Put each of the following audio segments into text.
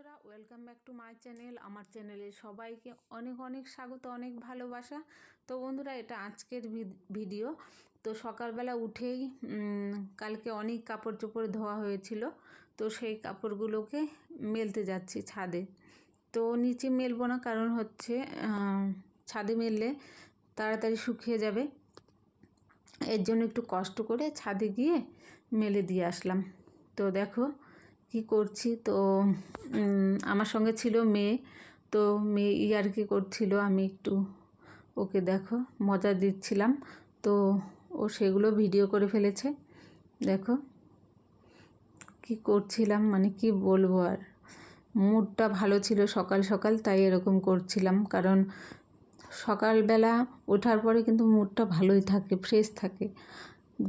বন্ধুরা welcome back to my channel আমার চ্যানেলে সবাইকে অনেক অনেক স্বাগত, অনেক ভালোবাসা। তো বন্ধুরা, এটা আজকের ভিড- ভিডিও তো সকালবেলা উঠেই কালকে অনেক কাপড় চোপড় ধোয়া হয়েছিল। তো সেই কাপড়গুলোকে মেলতে যাচ্ছি ছাদে। তো নিচে মেলবো না, কারণ হচ্ছে ছাদে মেললে তাড়াতাড়ি শুকিয়ে যাবে। এর জন্য একটু কষ্ট করে ছাদে গিয়ে মেলে দিয়ে আসলাম। তো দেখো কি করছি? তো আমার সঙ্গে ছিল মেয়ে। তো মেয়ে ইয়ার কি করছিল, আমি একটু ওকে দেখো, মজা দিচ্ছিলাম। তো ও সেগুলো ভিডিও করে ফেলেছে, দেখো। কি করছিলাম মানে কি বলব আর? মুডটা ভালো ছিল সকাল সকাল, তাই এরকম করছিলাম। কারণ সকালবেলা ওঠার পরে কিন্তু মুডটা ভালোই থাকে, ফ্রেশ থাকে।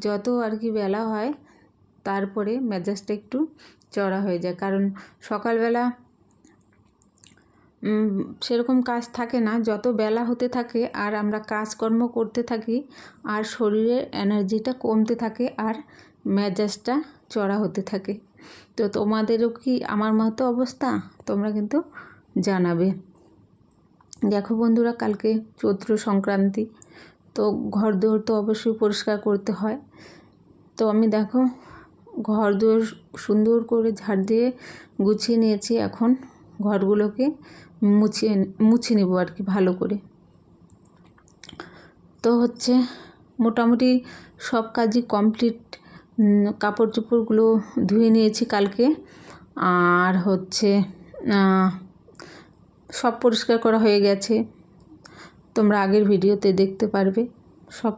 যত আর কি বেলা হয় তারপরে মেজাজটা একটু চড়া হয়ে যায়। কারণ সকালবেলা সেরকম কাজ থাকে না। যত বেলা হতে থাকে আর আমরা কাজকর্ম করতে থাকি আর শরীরের এনার্জিটা কমতে থাকে আর মেজাজটা চড়া হতে থাকে। তো তোমাদেরও কি আমার মতো অবস্থা? তোমরা কিন্তু জানাবে। দেখো বন্ধুরা, কালকে চৈত্র সংক্রান্তি, তো ঘর দোর তো অবশ্যই পরিষ্কার করতে হয়। তো আমি দেখো ঘর দুয়ার সুন্দর করে ঝাড় দিয়ে গুছিয়ে নিয়েছি। এখন ঘরগুলোকে মুছিয়ে মুছে নেব আর কি ভালো করে। তো হচ্ছে মোটামুটি সব কাজই কমপ্লিট। কাপড় চোপড়গুলো ধুয়ে নিয়েছি কালকে। আর হচ্ছে সব পরিষ্কার করা হয়ে গেছে। তোমরা আগের ভিডিওতে দেখতে পারবে। সব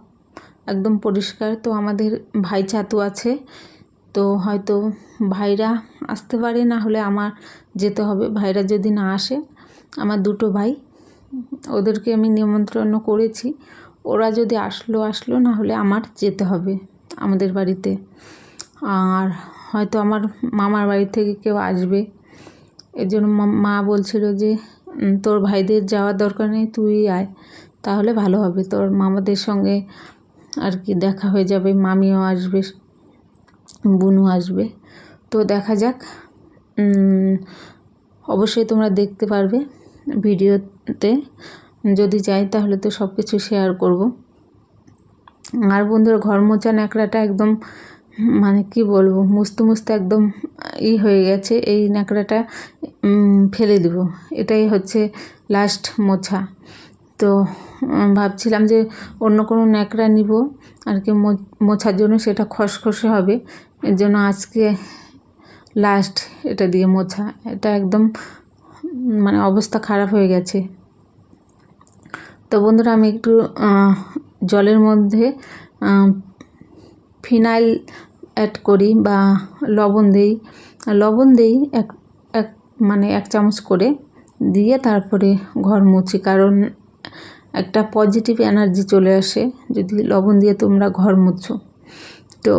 একদম পরিষ্কার। তো আমাদের ভাই ছাতু আছে। তো হয়তো ভাইরা আসতে পারে, না হলে আমার যেতে হবে। ভাইরা যদি না আসে, আমার দুটো ভাই, ওদেরকে আমি নিমন্ত্রণ করেছি। ওরা যদি আসলো আসলো, না হলে আমার যেতে হবে আমাদের বাড়িতে। আর হয়তো আমার মামার বাড়ি থেকে কেউ আসবে। এর জন্য মা- বলছিল যে তোর ভাইদের যাওয়ার দরকার নেই, তুই আয়। তাহলে ভালো হবে। তোর মামাদের সঙ্গে আর কি দেখা হয়ে যাবে, মামিও আসবে। বুনু আসবে। তো দেখা যাক অবশ্যই তোমরা দেখতে পারবে ভিডিওতে। যদি যাই তাহলে তো সব কিছু শেয়ার করব। আর বন্ধুরা ঘর মোচা ন্যাকড়াটা একদম মানে কি বলব মুছতে মুছতে একদম ই হয়ে গেছে। এই ন্যাকড়াটা ফেলে দেব। এটাই হচ্ছে লাস্ট মোছা। তো ভাবছিলাম যে অন্য কোনো ন্যাকড়া নিব। আর কি মোছার জন্য সেটা খসখসে হবে। এর জন্য আজকে লাস্ট এটা দিয়ে মোছা। এটা একদম মানে অবস্থা খারাপ হয়ে গেছে। তো বন্ধুরা, আমি একটু জলের মধ্যে ফিনাইল অ্যাড করি বা লবণ দিই। লবণ দিই এক এক মানে এক চামচ করে দিয়ে তারপরে ঘর মুছি। কারণ একটা পজিটিভ এনার্জি চলে আসে যদি লবণ দিয়ে তোমরা ঘর মুছো। তো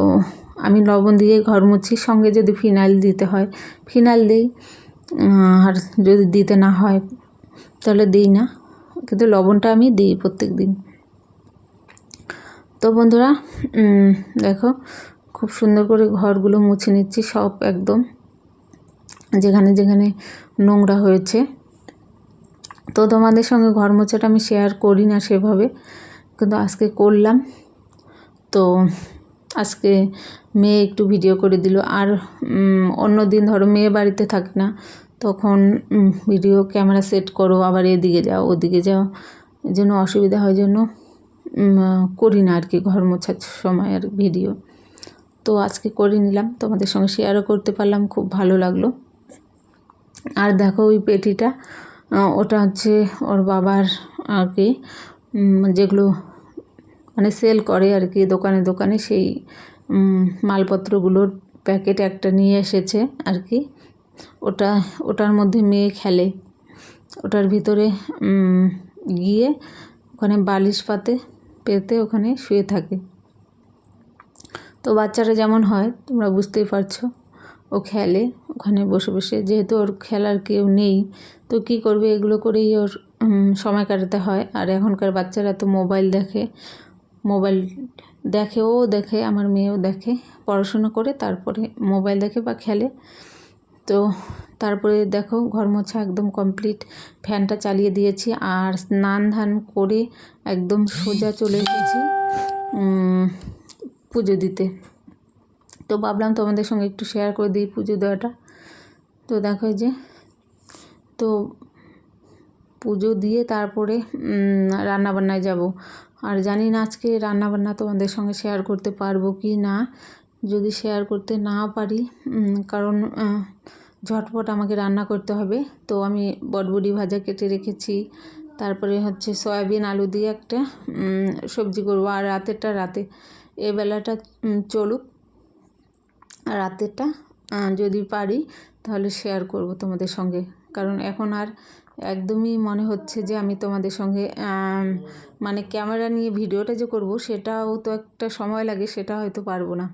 আমি লবণ দিয়ে ঘর মুছি, সঙ্গে যদি ফিনাইল দিতে হয় ফিনাইল দিই। আর যদি দিতে না হয়, তাহলে দিই না। কিন্তু লবণটা আমি দিই প্রত্যেক দিন তো বন্ধুরা দেখো, খুব সুন্দর করে ঘরগুলো মুছে নিচ্ছি সব একদম। যেখানে যেখানে নোংরা হয়েছে। তো তোমাদের সঙ্গে ঘর মোছাটা আমি শেয়ার করি না সেভাবে, কিন্তু আজকে করলাম। তো আজকে মেয়ে একটু ভিডিও করে দিল। আর অন্য দিন ধরো মেয়ে বাড়িতে থাকে না, তখন ভিডিও ক্যামেরা সেট করো, আবার এদিকে যাও, ওদিকে যাও। জন্য অসুবিধা হয়, জন্য করি না আর কি ঘর মোছার সময় আর ভিডিও তো আজকে করে নিলাম, তোমাদের সঙ্গে শেয়ারও করতে পারলাম, খুব ভালো লাগল। আর দেখো ওই পেটিটা ওটা হচ্ছে ওর বাবার আর কি যেগুলো মানে সেল করে আর কি দোকানে দোকানে সেই মালপত্রগুলোর প্যাকেট একটা নিয়ে এসেছে আর কি। ওটা, ওটার মধ্যে মেয়ে খেলে। ওটার ভিতরে গিয়ে ওখানে বালিশ পাতে, পেতে ওখানে শুয়ে থাকে। তো বাচ্চারা যেমন হয়, তোমরা বুঝতেই পারছ। ও খেলে ওখানে বসে বসে। যেহেতু ওর খেলার কেউ নেই, তো কী করবে? এগুলো করেই ওর সময় কাটাতে হয়। আর এখনকার বাচ্চারা তো মোবাইল দেখে মোবাইল দেখে, ও দেখে, আমার মেয়েও দেখে, পড়াশুনো করে, তারপরে মোবাইল দেখে বা খেলে। তো তারপরে দেখো, ঘর মোছা একদম কমপ্লিট ফ্যানটা চালিয়ে দিয়েছি। আর স্নান ধান করে একদম সোজা চলে এসেছি পুজো দিতে। তো ভাবলাম তোমাদের সঙ্গে একটু শেয়ার করে দিই পুজো দেওয়াটা। তো দেখো যে, তো পুজো দিয়ে তারপরে রান্নাবান্নায় যাব। আর জানি না আজকে রান্নাবান্না তোমাদের সঙ্গে শেয়ার করতে পারব কি না। যদি শেয়ার করতে না পারি কারণ ঝটপট আমাকে রান্না করতে হবে। তো আমি বটবুডি ভাজা কেটে রেখেছি। তারপরে হচ্ছে সয়াবিন আলু দিয়ে একটা সবজি করব। আর রাতেরটা রাতে এ বেলাটা চলুক। রাতেরটা যদি পারি তাহলে শেয়ার করব তোমাদের সঙ্গে। কারণ এখন আর একদমই মনে হচ্ছে যে আমি তোমাদের সঙ্গে মানে ক্যামেরা নিয়ে ভিডিওটা যে করব সেটাও তো একটা সময় লাগে, সেটা হয়তো পারব না।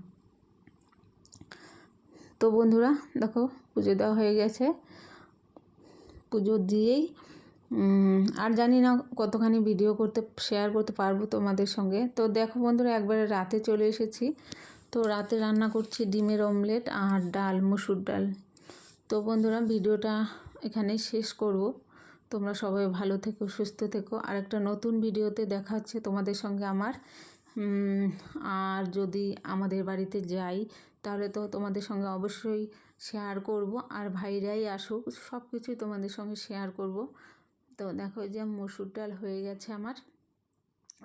তো বন্ধুরা, দেখো পুজো দেওয়া হয়ে গেছে। পুজো দিয়েই আর জানি না কতখানি ভিডিও করতে শেয়ার করতে পারব তোমাদের সঙ্গে। তো দেখো বন্ধুরা, একবারে রাতে চলে এসেছি। তো রাতে রান্না করছি ডিমের অমলেট আর ডাল, মুসুর ডাল। তো বন্ধুরা, ভিডিওটা এখানেই শেষ করব। তোমরা সবাই ভালো থেকো, সুস্থ থেকো। আর একটা নতুন ভিডিওতে দেখা হচ্ছে তোমাদের সঙ্গে আমার। আর যদি আমাদের বাড়িতে যাই, তাহলে তো তোমাদের সঙ্গে অবশ্যই শেয়ার করব। আর ভাইরাই আসুক সব কিছুই তোমাদের সঙ্গে শেয়ার করব। তো দেখো যে মসুর ডাল হয়ে গেছে আমার।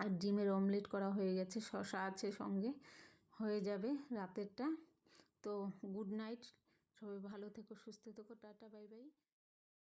আর ডিমের অমলেট করা হয়ে গেছে শশা আছে সঙ্গে। হয়ে যাবে রাতেরটা। তো গুড নাইট সবাই ভালো থেকো সুস্থ থেকো টাটা বাই বাই